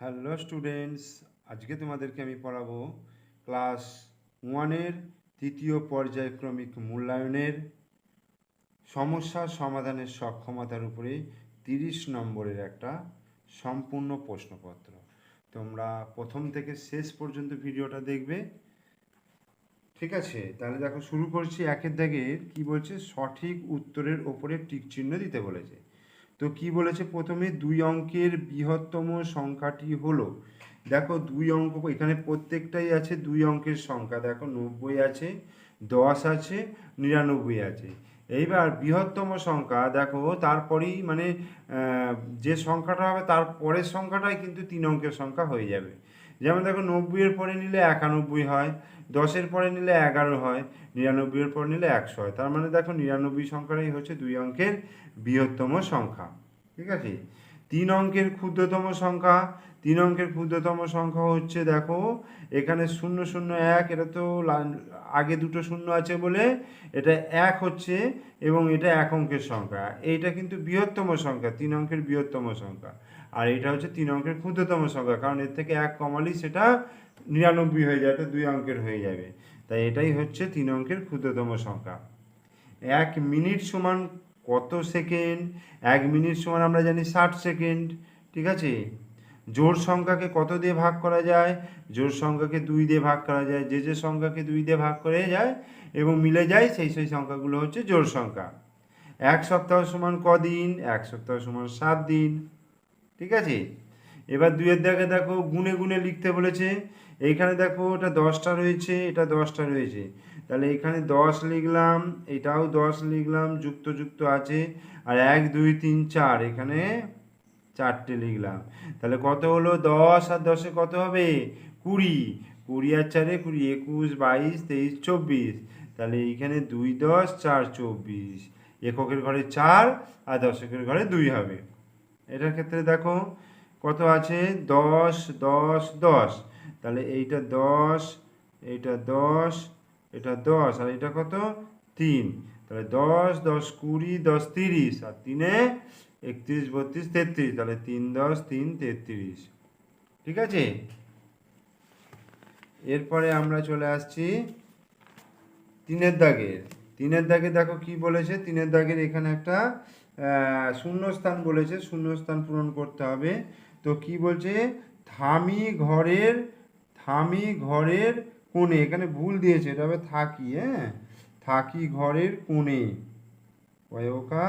Hello students আজকে তোমাদেরকে আমি পড়াবো ক্লাস ওয়ানের তৃতীয় পর্যায়ক্রমিক মূল্যায়নের সমস্যা সমাধানের সক্ষমতার উপরে তিরিশ নম্বরের একটা সম্পূর্ণ প্রশ্নপত্র। তোমরা প্রথম থেকে শেষ পর্যন্ত ভিডিওটা দেখবে। ঠিক আছে, তাহলে দেখো শুরু করছি একের দাগের। কি বলছে? সঠিক উত্তরের ওপরে টিক চিহ্ন দিতে বলেছে। তো কি বলেছে? প্রথমে দুই অঙ্কের বৃহত্তম সংখ্যাটি হলো, দেখো দুই অঙ্ক, এখানে প্রত্যেকটাই আছে দুই অঙ্কের সংখ্যা, দেখো নব্বই আছে, দশ আছে, নিরানব্বই আছে। এইবার বৃহত্তম সংখ্যা, দেখো তারপরেই মানে যে সংখ্যাটা হবে তার পরের সংখ্যাটাই কিন্তু তিন অঙ্কের সংখ্যা হয়ে যাবে। যেমন দেখো নব্বইয়ের পরে নিলে একানব্বই হয় দশের পরে নিলে এগারো হয় নিরানব্বইয়ের পরে নিলে একশো হয়। তার মানে দেখো নিরানব্বই সংখ্যাটাই হচ্ছে দুই অঙ্কের বৃহত্তম সংখ্যা। ঠিক আছে? তিন অঙ্কের ক্ষুদ্রতম সংখ্যা, তিন অঙ্কের ক্ষুদ্রতম সংখ্যা হচ্ছে দেখো, এখানে শূন্য শূন্য এক, এটা তো আগে দুটো শূন্য আছে বলে, এটা এক হচ্ছে এবং এটা এক অঙ্কের সংখ্যা। এইটা কিন্তু বৃহত্তম সংখ্যা, তিন অঙ্কের বৃহত্তম সংখ্যা। আর এটা হচ্ছে তিন অঙ্কের ক্ষুদ্রতম সংখ্যা, কারণ এর থেকে এক কমালেই সেটা নিরানব্বই হয়ে যাবে, দুই অঙ্কের হয়ে যাবে। তাই এটাই হচ্ছে তিন অঙ্কের ক্ষুদ্রতম সংখ্যা। এক মিনিট সমান কত সেকেন্ড? এক মিনিট সমান আমরা জানি ষাট সেকেন্ড, ঠিক আছে? জোর সংখ্যাকে কত দিয়ে ভাগ করা যায়? জোড় সংখ্যাকে দুই দিয়ে ভাগ করা যায়। যে যে সংখ্যাকে দুই দিয়ে ভাগ করে যায় এবং মিলে যায়, সেই সেই সংখ্যাগুলো হচ্ছে জোর সংখ্যা। এক সপ্তাহ সমান কদিন? এক সপ্তাহ সমান সাত দিন। ঠিক আছে? এবার দুইয়ের দেখে দেখো, গুনে গুনে লিখতে বলেছে। এইখানে দেখো, এটা দশটা রয়েছে, এটা দশটা রয়েছে। তাহলে এখানে দশ লিখলাম, এটাও দশ লিখলাম যুক্ত যুক্ত আছে। আর এক, দুই, তিন, চার, এখানে চারটে লিখলাম। তাহলে কত হলো? দশ, আর দশে কত হবে? কুড়ি। কুড়ি আর চারে কুড়ি, একুশ, বাইশ, তেইশ, চব্বিশ। তাহলে এইখানে দুই, দশ, চার, চব্বিশ। এককের ঘরে চার, আর দশকের ঘরে দুই হবে। এটার ক্ষেত্রে দেখো কত আছে? দশ দশ দশ। তাহলে এইটা দশ এইটা দশ, এটা দশ। আর এটা কত? তিন। তাহলে দশ দশ কুড়ি, দশ তিরিশ। আর তিনে একত্রিশ, বত্রিশ, তেত্রিশ। তাহলে তিন, দশ, তিন, তেত্রিশ। ঠিক আছে? এরপরে আমরা চলে আসছি তিনের দাগের। তিনের দাগে দেখো কি বলেছে? তিনের দাগের এখানে একটা শূন্যস্থান বলেছে, শূন্যস্থান পূরণ করতে হবে। তো কি বলছে? থামি ঘরের থামি ঘরের কোণে, এখানে ভুল দিয়েছে, এটা হবে থাকি হ্যাঁ? থাকি ঘরের কোণে ওকা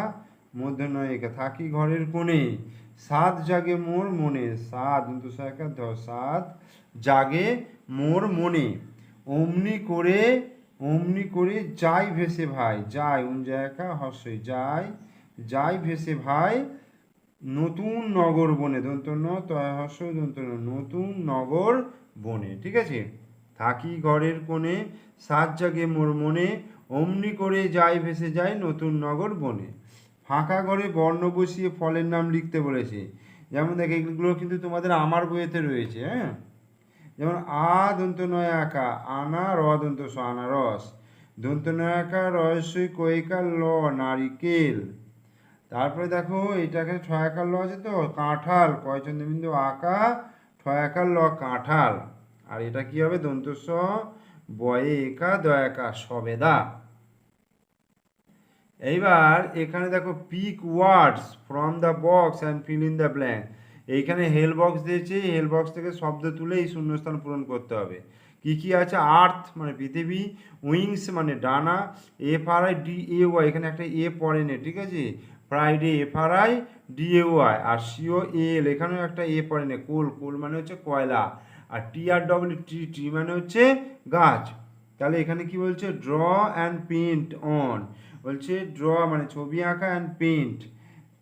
মধ্য নয় একা থাকি ঘরের কোণে। সাত জাগে মোর মনে, সাত কিন্তু একা দশ, সাত জাগে মোর মনে। অমনি করে অমনি করে যাই ভেসে ভাই, যাই জায়গা হর্ষই যাই ভেসে ভাই, নতুন নগর বনে, দন্ত ন হর্ষ দন্ত নতুন নগর বনে, ঠিক আছে? থাকি ঘরের কোণে, সাত জাগে মোর মনে, অমনি করে যাই ভেসে যায় নতুন নগর বনে। ফাঁকা ঘরে বর্ণ বসিয়ে ফলের নাম লিখতে বলেছে। যেমন দেখ এগুলো কিন্তু তোমাদের আমার বইয়েতে রয়েছে হ্যাঁ? যেমন, আ দন্ত নয় আঁকা আনা র দন্ত আনারস দন্ত নয় আঁকা রহস্যই কইকার ল, নারিকেল। তারপরে দেখো এটাকে ছয়াকার ল আছে তো, কাঁঠাল, কয়চন্দ্রবিন্দু আঁকা, ছয়াকার ল, কাঁঠাল। আর এটা কি হবে? দন্ত বয়ে একা দয়াকা সবেদা। এইবার এখানে দেখো pick words from the box and fill in the blank এইখানে হেল বক্স দিয়েছে হেল বক্স থেকে শব্দ তুলে এই শূন্যস্থান পূরণ করতে হবে। কি কি আছে? আর্থ মানে পৃথিবী উইংস মানে ডানা F R I D A Y এখানে একটা এ পড়ে নে, ঠিক আছে? Friday F R I D A Y R C O L এখানেও একটা এ পড়ে নে, কোল কোল মানে হচ্ছে কয়লা। আর টি আর ডব্লিউ টি টি মানে হচ্ছে গাছ। তাহলে এখানে কি বলছে? ড্র অ্যান্ড পেন্ট অন বলছে ড্র মানে ছবি আঁকা অ্যান্ড পেন্ট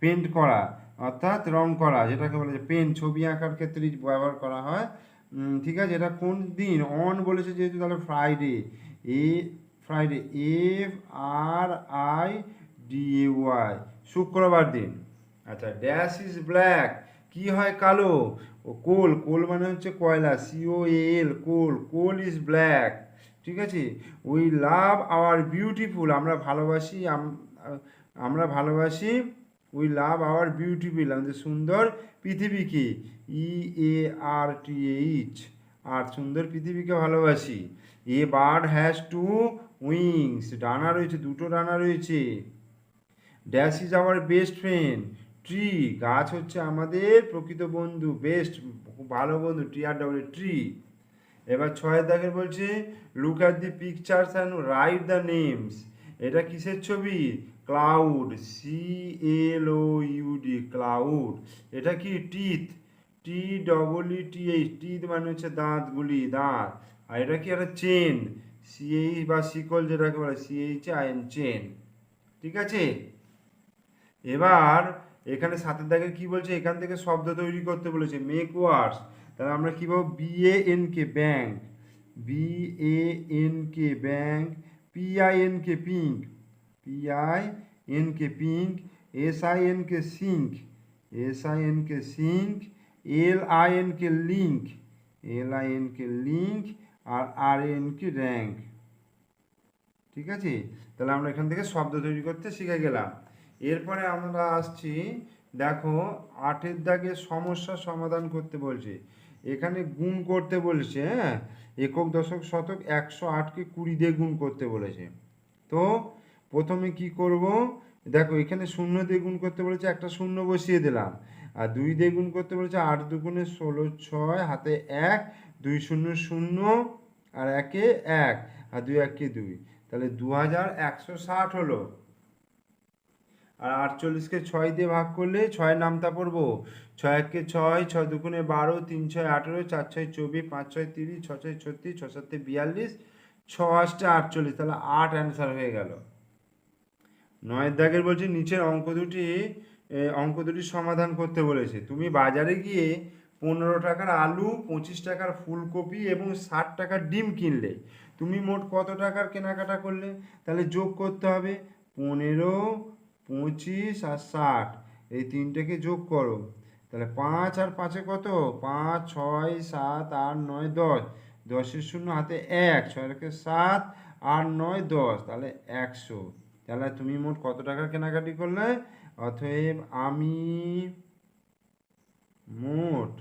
পেন্ট করা, অর্থাৎ রং করা, যেটাকে বলে যে পেন ছবি আঁকার ক্ষেত্রে ব্যবহার করা হয়। ঠিক আছে, এটা কোন দিন? অন বলেছে যেহেতু তাহলে Friday A Friday F R I D A Y শুক্রবার দিন। আচ্ছা ড্যাশ ইজ ব্ল্যাক কি হয় কালো? ও কোল কোল মানে হচ্ছে কয়লা C O L coal coal is black ঠিক আছে? উই লাভ আওয়ার বিউটিফুল আমরা ভালোবাসি আমরা ভালোবাসি উই লাভ আওয়ার বিউটিফুল আমাদের সুন্দর পৃথিবীকে ই এ আর টি এইচ আর সুন্দর পৃথিবীকে ভালোবাসি। A bird has two wings ডানা রয়েছে, দুটো ডানা রয়েছে। Dash is our best friend tree গাছ হচ্ছে আমাদের প্রকৃত বন্ধু বেস্ট ভালো বন্ধু টি আর ডব্লিউ ট্রি এবার ছয়ের দাগের বলছে look at the pictures and write the names এটা কিসের ছবি? Cloud C L O U D cloud এটা কি? Teeth T double T H teeth মানে হচ্ছে দাঁতগুলি দাঁত. আর এটা কি? একটা চেন সিএইচ বা শিকল যেটাকে বলে সিএইচ আই এন চেন ঠিক আছে? এবার এখানে সাতের দাগের কি বলছে? এখান থেকে শব্দ তৈরি করতে বলেছে মেক ওয়ার্ডস তাহলে আমরা কি পাবো? N K bank B A N K I N K pink N K pink S I N K sink S I N K sink L I N K link L I N K link R R N K rank ঠিক আছে? তাহলে আমরা এখান থেকে শব্দ তৈরি করতে শিখে গেলাম। এরপরে আমরা আসছি, দেখো, আটের দাগে সমস্যা সমাধান করতে বলছে। এখানে গুণ করতে বলছে হ্যাঁ? একক, দশক, শতক, একশো আটকে কুড়ি দিয়ে গুণ করতে বলেছে। তো, প্রথমে কি করব? দেখো, এখানে শূন্য দিয়ে গুণ করতে বলেছে, একটা শূন্য বসিয়ে দিলাম। আর দুই দিয়ে গুণ করতে বলেছে, আট দুগুণে ষোলো, ছয়, হাতে এক, দুই শূন্য শূন্য, আর একে এক, আর দুই একে দুই। তাহলে দু হাজার একশো ষাট হলো। আর আটচল্লিশকে ছয় দিয়ে ভাগ করলে ছয় নামতা পড়ব। ছয় একে ছয় ছয় দুগুণে বারো, তিন ছয় আঠেরো, চার ছয় চব্বিশ, পাঁচ ছয় তিরিশ, ছ ছয় ছত্রিশ, ছ সাতে বিয়াল্লিশ, ছ আটটা আটচল্লিশ। তাহলে আট অ্যান্সার হয়ে গেল। নয়ের দাগের বলছি, নিচের অঙ্ক দুটি অঙ্ক দুটি সমাধান করতে বলেছে। তুমি বাজারে গিয়ে পনেরো টাকার আলু, পঁচিশ টাকার ফুলকপি এবং ষাট টাকার ডিম কিনলে, তুমি মোট কত টাকার কেনাকাটা করলে? তাহলে যোগ করতে হবে। পনেরো পঁচিশ আর ষাট, এই তিনটেকে যোগ করো। তাহলে পাঁচ আর পাঁচে কত? পাঁচ, ছয়, সাত, আট, নয়, দশ। দশের শূন্য হাতে এক ছয় রেখে সাত, আট, নয়, দশ। তাহলে একশো। তাহলে তুমি মোট কত টাকার কেনাকাটি করলে? অতএব আমি মোট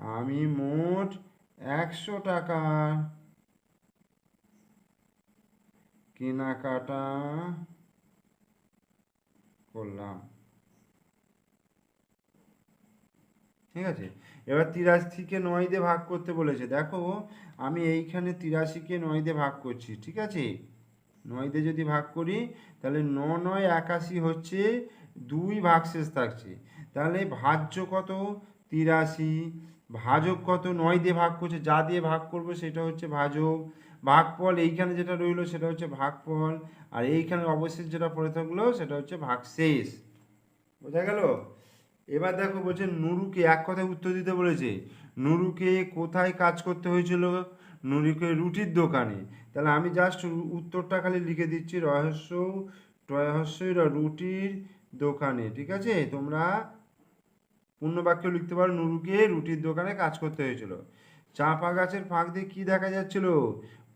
আমি মোট একশো টাকা কেনাকাটা করলাম। ঠিক আছে? এবার তিরাশিকে নয় দিয়ে ভাগ করতে বলেছে। দেখো, আমি এইখানে তিরাশিকে নয় দিয়ে ভাগ করছি, ঠিক আছে? নয় দিয়ে যদি ভাগ করি, তাহলে ন নয় একাশি হচ্ছে দুই ভাগশেষ থাকছে। তাহলে ভাজ্য কত? তিরাশি। ভাজক কত? নয় দিয়ে ভাগ করছে। যা দিয়ে ভাগ করব সেটা হচ্ছে ভাজক। ভাগফল, এইখানে যেটা রইল সেটা হচ্ছে ভাগফল, আর এইখানে অবশেষ যেটা পড়ে থাকল সেটা হচ্ছে ভাগশেষ। বোঝা গেল? এবার দেখো বলছে নুরুকে, এক কথায় উত্তর দিতে বলেছে, নুরুকে কোথায় কাজ করতে হয়েছিল? নুরুকে রুটির দোকানে। তাহলে আমি জাস্ট উত্তরটা খালি লিখে দিচ্ছি, রহস্য, রহস্যই রুটির দোকানে, ঠিক আছে? তোমরা পূর্ণ বাক্য লিখতে পারো, নুরুকে রুটির দোকানে কাজ করতে হয়েছিল। চাপা গাছের ফাঁক দিয়ে কী দেখা যাচ্ছিল?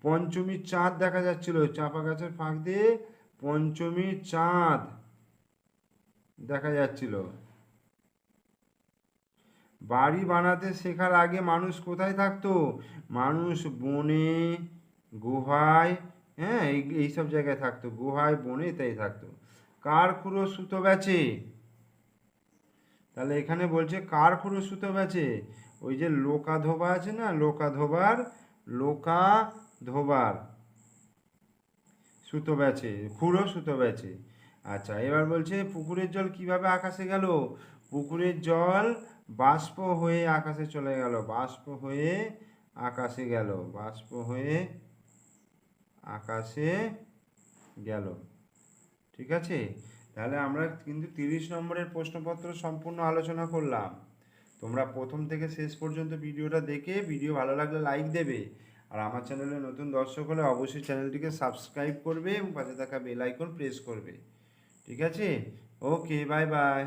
পঞ্চমীর চাঁদ দেখা যাচ্ছিল চাপা গাছের ফাঁক দিয়ে পঞ্চমীর চাঁদ দেখা যাচ্ছিল। বাড়ি বানাতে শেখার আগে মানুষ কোথায় থাকতো? মানুষ বনে, গুহায় হ্যাঁ এই এইসব জায়গায় থাকতো। গুহায়, বনে তাই থাকতো। কার খুঁড়ো সুতো বেচে? তাহলে এখানে বলছে, কার খুঁড়ো সুতো বেচে? ওই যে লোকা ধোবা আছে না? লোকা ধোবার লোকা ধোবার। সুতো বেচে, খুঁড়ো সুতো বেচে। আচ্ছা এবার বলছে, পুকুরের জল কীভাবে আকাশে গেল? পুকুরের জল বাষ্প হয়ে আকাশে চলে গেল। বাষ্প হয়ে আকাশে গেল। বাষ্প হয়ে আকাশে গেল। ঠিক আছে? তাহলে আমরা কিন্তু তিরিশ নম্বরের প্রশ্নপত্র সম্পূর্ণ আলোচনা করলাম। তোমরা প্রথম থেকে শেষ পর্যন্ত ভিডিওটা দেখে, ভিডিও ভালো লাগলে লাইক দেবে। আর আমার চ্যানেলে নতুন দর্শক হলে অবশ্যই চ্যানেলটিকে সাবস্ক্রাইব করবে এবং পাশে থাকা বেল আইকন প্রেস করবে। ঠিক আছে? Okay, bye bye.